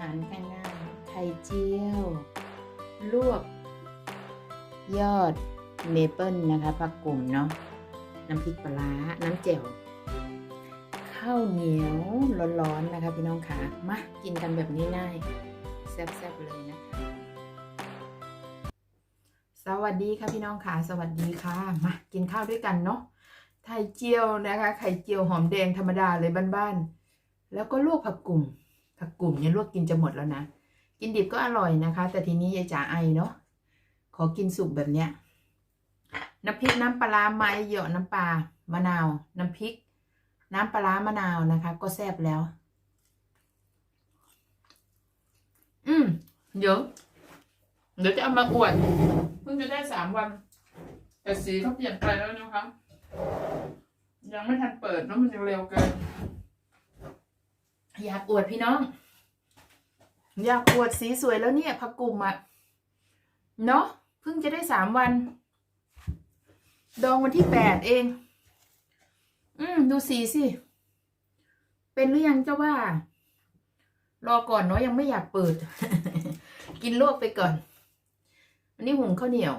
หารง่ายๆไข่เจียว ลวก ยอดเมเปิลนะคะผักกลุ่มเนาะน้ำพริกปลาน้ำแจ่วข้าวเหนียวร้อนๆนะคะพี่น้องคะมากินกันแบบง่ายๆแซ่บๆเลยนะคะสวัสดีค่ะพี่น้องค่ะสวัสดีค่ะมากินข้าวด้วยกันเนาะไข่เจียวนะคะ ไข่เจียวหอมแดงธรรมดาเลยบ้านๆแล้วก็ลวกผักกลุ่ม ผักกลุ่มเนี่ยลวกกินจะหมดแล้วนะ กินดิบก็อร่อยนะคะ แต่ทีนี้ยายจ๋าไอเนาะ ขอกินสุกแบบเนี้ย น้ำพริกน้ำปลาไม้เหยาะน้ำปลามะนาว น้ำพริก น้ำปลามะนาวนะคะ ก็แซ่บแล้ว อืมเดี๋ยวเดี๋ยวจะเอามาอวด เพิ่งจะได้สามวัน แต่สีเขาเปลี่ยนไปแล้วนะคะ ยังไม่ทันเปิดเนอะมันยังเร็วเกิน อยากอวดพี่น้อง อยากอวดสีสวยแล้วเนี่ยพักกลุ่มอะเนาะเพิ่งจะได้สามวัน ดองวันที่แปดเอง อืม ดูสีสิ เป็นหรือยังเจ้าว่า รอก่อนเนาะยังไม่อยากเปิด กินลวกไปก่อนอันนี้หุงข้าวเหนียว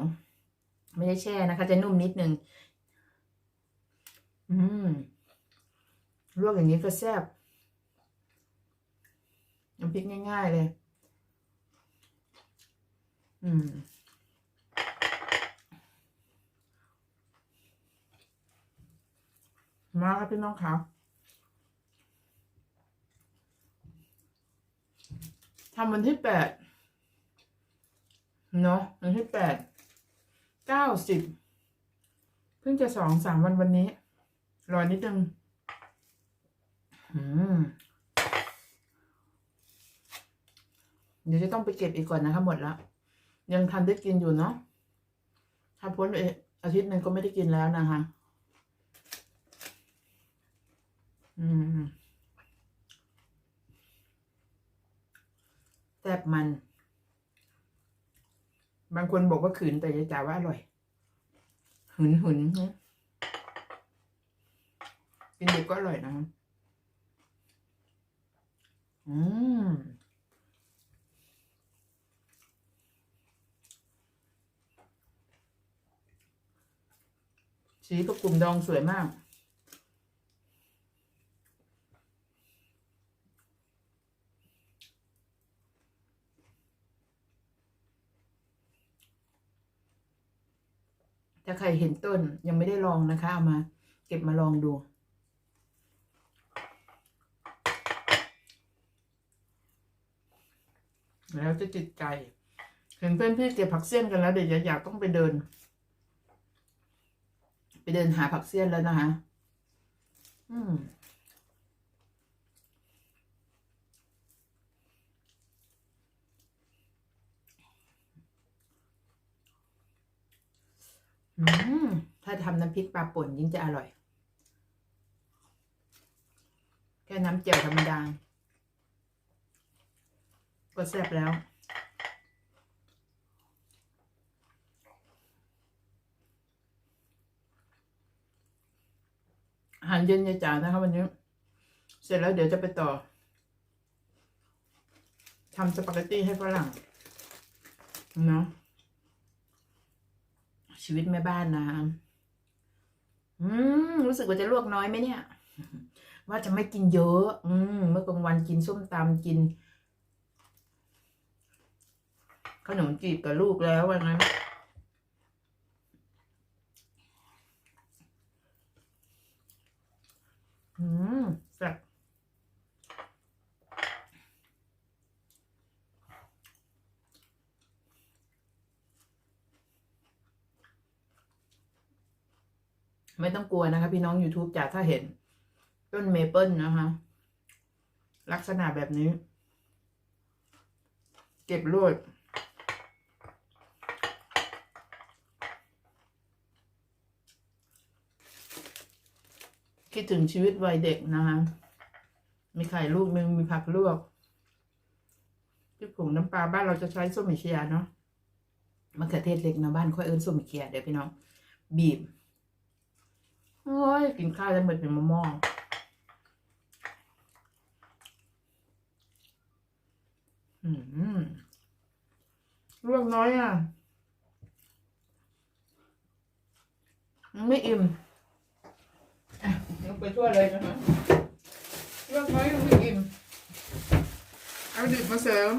ไม่ได้แช่นะคะ จะนุ่มนิดนึง อืมลวกอย่างนี้ก็แซ่บ น้ำพริกง่าย ๆ เลย อืม มาครับพี่น้องครับทำวันที่แปดเนาะวันที่แปดเก้าสิบเพิ่งจะสองสามวันวันนี้ รอนิดนึงอืม เดี๋ยวจะต้องไปเก็บอีกก่อนนะคะหมดแล้วยังทันได้กินอยู่เนาะถ้าพ้นไปอาทิตย์หนึ่งก็ไม่ได้กินแล้วนะคะ อืมแซ่บมัน บางคนบอกว่าขืนแต่ยายจ๋าว่าอร่อย หืนหืนนะกินเด็กก็อร่อยนะ อืม สีประกลุ่มดองสวยมาก ถ้าใครเห็นต้นยังไม่ได้ลองนะคะ เอามาเก็บมาลองดูแล้วจะจิตใจ เห็นเพื่อนพี่เก็บผักเสี้ยนกันแล้วเดี๋ยวอยากต้องไปเดิน ไปเดินหาผักเสี้ยนแล้วนะคะอืมอืมถ้าทำน้ำพริกปลาป่นยิ่งจะอร่อย แค่น้ำเจียวธรรมดา ก็แซ่บแล้ว อารเย็นยายจ๋านะคะวันนี้ เสร็จแล้วเดี๋ยวจะไปต่อทำสปาเกตตี้ให้ฝรั่งเนาะชีวิตแม่บ้านนะอืมรู้สึกว่าจะลวกน้อยไหมเนี่ย ว่าจะไม่กินเยอะ อืมเมื่อกลางวันกินส้มตำกิน ขนมจีบกับลูกแล้วว่างั้น อืมแซ่บไม่ต้องกลัวนะคะ พี่น้อง YouTube จาถ้าเห็น ต้นเมเปิลนะคะ ลักษณะแบบนี้ เก็บรวด คิดถึงชีวิตวัยเด็กนะคะมีไข่ลูกหนึ่งมีผักลวกพริกผงน้ำปลาบ้านเราจะใช้ส้มอิเชียเนาะมะเขือเทศเล็กนะบ้านค่อยเอิ้นส้มอิเชียเดี๋ยวพี่น้อง บีบโอ้ยกินข้าวแล้วเหมือนเป็นมะม่วงอืมลวกน้อยอะ ไม่อิ่ม อะยกไปทั่วเลยนะคะลวกน้อยยังไม่อิ่มเอาดิบมาเสริม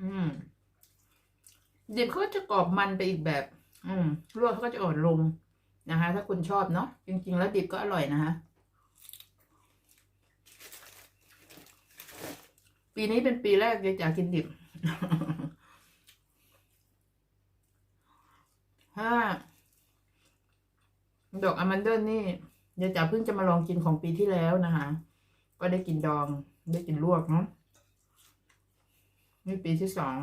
อืมดิบเขาก็จะกรอบมันไปอีกแบบ อืมลวกเขาก็จะอ่อนลงนะคะ ถ้าคุณชอบเนาะจริง ๆ แล้วดิบก็อร่อยนะคะปีนี้เป็นปีแรกเลยจากกินดิบ ถ้าดอกอะมันเดิลนี่เดี๋ยวจ๋าเพิ่งจะมาลองกินของปีที่แล้วนะคะ ก็ได้กินดอง ได้กินลวกเนาะนี่ปีที่สอง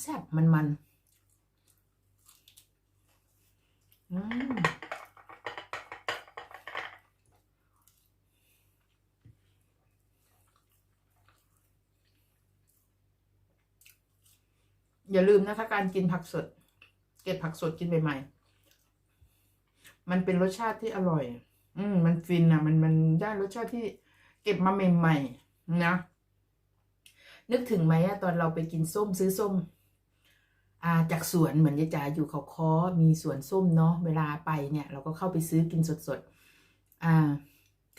แซ่บมันมันอืม อย่าลืมนะคะการกินผักสด เก็บผักสดกินใหม่ๆมันเป็นรสชาติที่อร่อย อืมมันฟินอะมันมันได้รสชาติที่เก็บมาใหม่ๆนะนึกถึงไหมอะตอนเราไปกินส้มซื้อส้มอาจากสวนเหมือนยายจ๋าอยู่เขาคอมีสวนส้มเนาะเวลาไปเนี่ย เราก็เข้าไปซื้อกินสดๆอ่า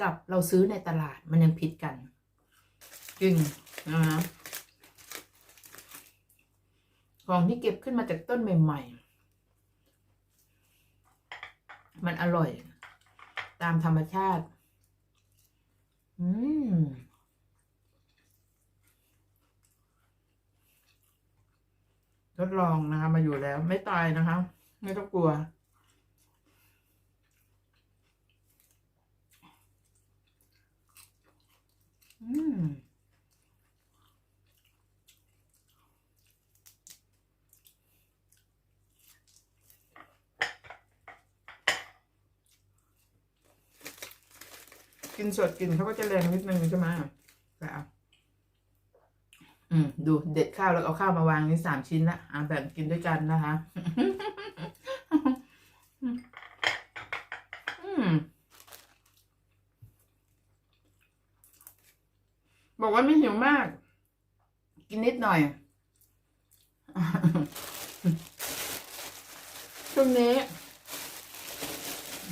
กับเราซื้อในตลาดมันยังผิดกันจริงนะ ของที่เก็บขึ้นมาจากต้นใหม่ ๆ มันอร่อย ตามธรรมชาติ อืมทดลองนะคะมาอยู่แล้ว ไม่ตายนะคะ ไม่ต้องกลัว อืม กินสดกินเขาก็จะแรงนิดนึงใช่ไหมแต่เอาอืมดูเด็ดข้าวแล้วเอาข้าวมาวางนี่สามชิ้นละอ่าแบ่งกินด้วยกันนะคะ อืมบอกว่าไม่หิวมาก กินนิดหน่อยช่วงนี้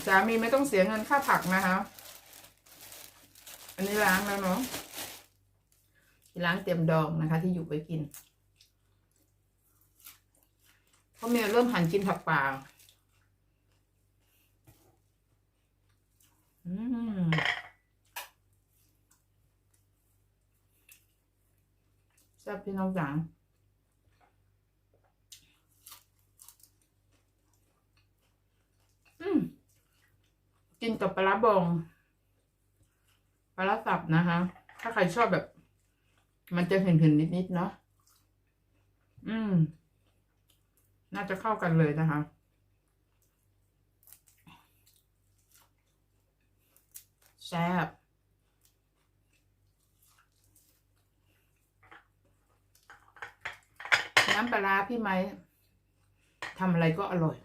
สามีไม่ต้องเสียเงินค่าผักนะคะ อันนี้ล้างแล้วเนาะล้างเตรียมดองนะคะ ที่อยู่ไว้กินเพราะเมียเริ่มหันกินผักเปล่าอืมแซ่บพี่น้องจ๋าอืมกินกับปลาบอง ปลาสับนะคะ ถ้าใครชอบแบบ มันจะเห็นๆนิดๆเนาะ อืม น่าจะเข้ากันเลยนะคะ แซ่บน้ำปลาร้าพี่ไม้ทำอะไรก็อร่อย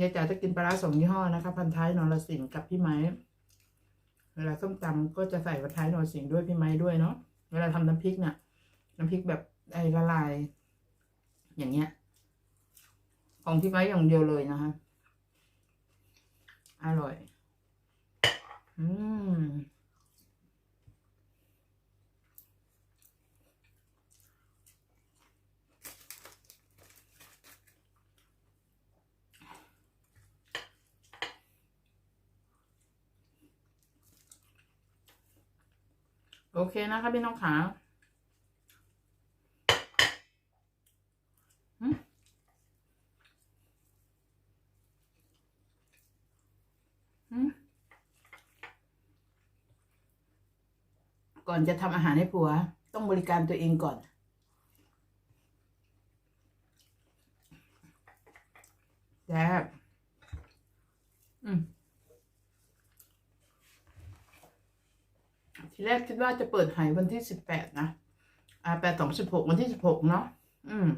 ยายจ๋าจะกินปลาร้าสองยี่ห้อนะคะ พันท้ายนรสิงห์กับพี่ไม้ เวลาส้มตำก็จะใส่พันท้ายนรสิงห์ด้วยพี่ไม้ด้วยเนาะ เวลาทำน้ำพริกเนี่ยน้ำพริกแบบไอ้ละลาย อย่างเงี้ย ของพี่ไม้อย่างเดียวเลยนะคะ อร่อย อืม โอเคนะคะพี่น้องขาก่อนจะทำอาหารให้ผัว ต้องบริการตัวเองก่อนแซ่บอืม ที แรกคิดว่าจะเปิดไหวันที่สิบแปดนะ อ่าแปดสองสิบหกวันที่สิบหกเนาะ อืม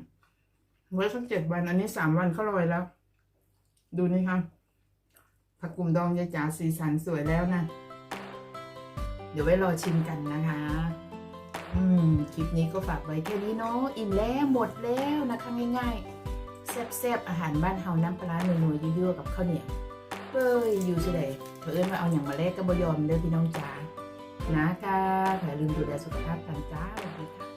ไว้สักเจ็ดวัน อันนี้สามวันเข้าลอยแล้ว ดูนี่ค่ะผักกลุ่มดองยายจ๋าสีสันสวยแล้วนะ เดี๋ยวไว้รอชิมกันนะคะ อืม คลิปนี้ก็ฝากไว้แค่นี้เนาะ อิ่มแล้วหมดแล้วนะคะง่ายๆ แซ่บๆ อาหารบ้านเฮาน้ำปลาหนัวๆยั่วๆกับข้าวเหนียวเฮ้ยอยู่ที่ไหนเพื่อนมาเอาอย่างมาแลกก็บ่ยอมเด้อพี่น้องจ๋า นะคะอย่าลืมดูแลสุขภาพกันจ้าสวัสดีค่ะ